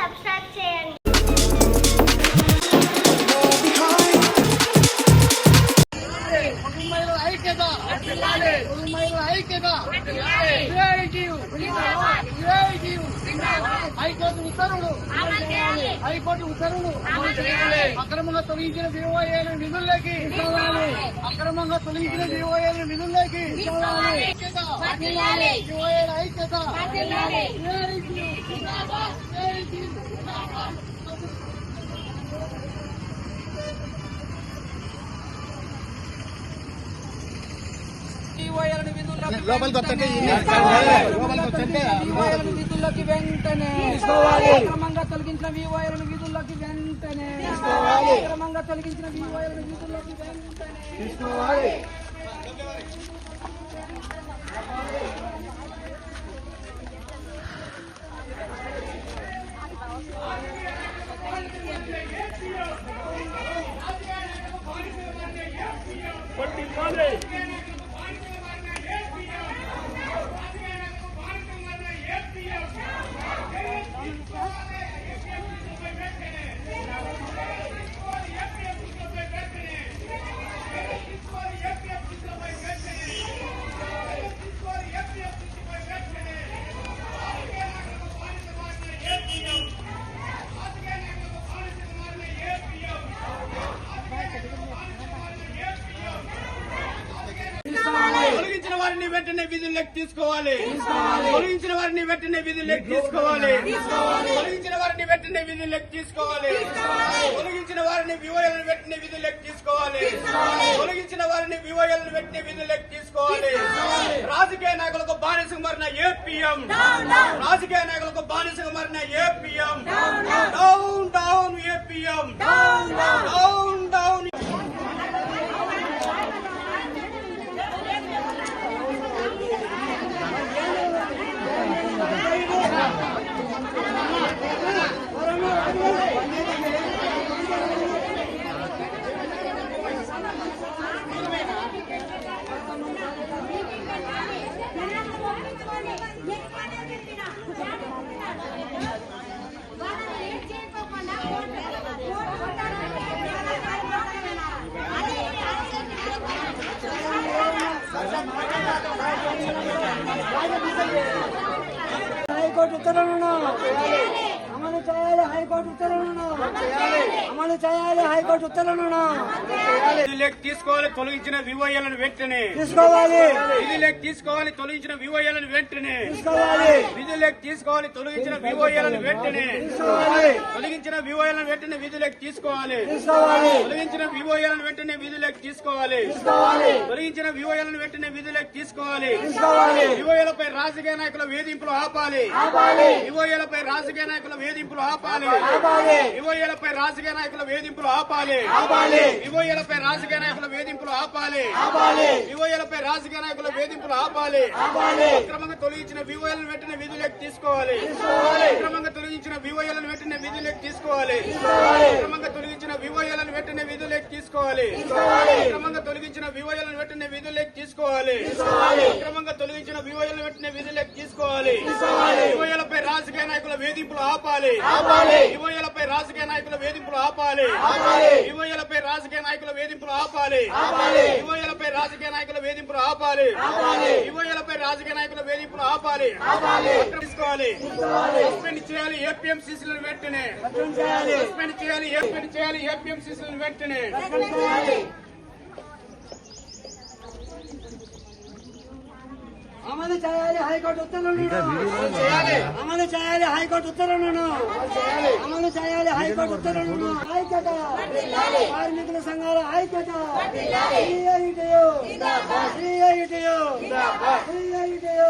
Subscribe છે. కుటుంబాల ఐక్యత. కుటుంబాల ఐక్యత. హైకోర్టు ఉత్తర్వులు. హైకోర్టు ఉత్తర్వులు. అక్రమంగా తొలగించిన వివోఏలు నిధుల్లోకి అక్రమంగా తొలగించిన వివోఏలు నిధుల్లోకి ఐక్యత. లోపలికి వస్తుంటే లోపలికి వస్తుంటే వివోఏలను విధుల్లోకి వెంటనే అక్రమంగా తొలగించిన వివోఏలను విధుల్లోకి వెంటనే అక్రమంగా తొలగించిన వివోఏలను విధుల్లోకి వెంటనే తొలగించిన వారిని వెంటనే విధుల్లోకి తీసుకోవాలి. తొలగించిన వారిని వెంటనే విధుల్లోకి తీసుకోవాలి. తొలగించిన వారిని వెంటనే విధుల్లోకి తీసుకోవాలి. తొలగించిన వారిని వివోయాలను వెంటనే విధుల్లోకి తీసుకోవాలి. తొలగించిన వారిని వివోయాలను వెంటనే విధుల్లోకి తీసుకోవాలి. రాజకీయ నాయకులకు బానిసగా మారిన ఏపీఎం రాజకీయ నాయకులకు బానిసగా మారిన APM down down APM down down కోటి ఉత్తర్వులను అమలు చేయాలి హైకోర్టు ఉత్తర్వులను. అమలు చేయాలి హైకోర్టు ఉత్తర్వులను. తీసుకోవాలి తొలగించిన వివోయాలను వెంటనే. తీసుకోవాలి. విధుల్లోకి తీసుకోవాలి తొలగించిన వివోయాలను వెంటనే. తీసుకోవాలి. విధుల్లోకి తీసుకోవాలి తొలగించిన వివోయాలను వెంటనే. తీసుకోవాలి. తొలగించిన వెంటనే విధుల్లోకి తీసుకోవాలి. తీసుకోవాలి. తొలగించిన వివోయాలను వెంటనే విధుల్లోకి తీసుకోవాలి. తీసుకోవాలి. తొలగించిన వివోయాలను వెంటనే విధుల్లోకి తీసుకోవాలి. తీసుకోవాలి. వివోయాలపై రాజకీయ నాయకుల వేధింపులు ఆపాలి. ఆపాలి. వివోయాలపై రాజకీయ నాయకుల వేధింపులు ఆపాలి. వివోయాలపై రాజకీయ నాయకుల వేధింపులు ఆపాలి. వివోయాలపై రాజకీయ నాయకుల వేధింపులు ఆపాలి. వివోయాలపై రాజకీయ నాయకుల వేధింపులు ఆపాలి. ఆపాలి. అక్రమంగా తొలగించిన వివోయాలను వెంటనే విధులకు తీసుకోవాలి. అక్రమంగా తొలగించిన వివోయాలను వెంటనే విధులకు తీసుకోవాలి. అక్రమంగా తొలగించిన వివోయాలను వెంటనే విధులకు తీసుకోవాలి. అక్రమంగా తొలగించిన వివోయాలను వెంటనే విధులకు తీసుకోవాలి. అక్రమంగా వివోయాలను వెంటనే విధులకు తీసుకోవాలి. వివోయాలపై రాజకీయ నాయకుల వేధింపులు ఆపాలి. వివోయాలపై రాజకీయ నాయకుల వేధింపులు ఆపాలి. వివోయాలపై రాజకీయ నాయకుల వేధింపులు ఆపాలి. వివోయాలపై రాజకీయ నాయకుల వేధింపులు ఆపాలి. వివోయాలపై రాజకీయ నాయకుల వేధింపులు ఆపాలి. తీసుకోవాలి. సస్పెండ్ చేయాలి ఏపీఎంసీసీలను వెంటనే. సస్పెండ్ చేయాలి. సస్పెండ్ చేయాలి ఏపీఎంసీసీలను వెంటనే. అమలు చేయాలి హైకోర్టు ఉత్తర్వులను అమలు చేయాలి. హైకోర్టు ఉత్తర్వులను అమలు చేయాలి. హైకోర్టు ఉత్తర్వులను ఐక్యత. కార్మికుల సంఘాల ఐక్యత. CITU. CITU. CITU.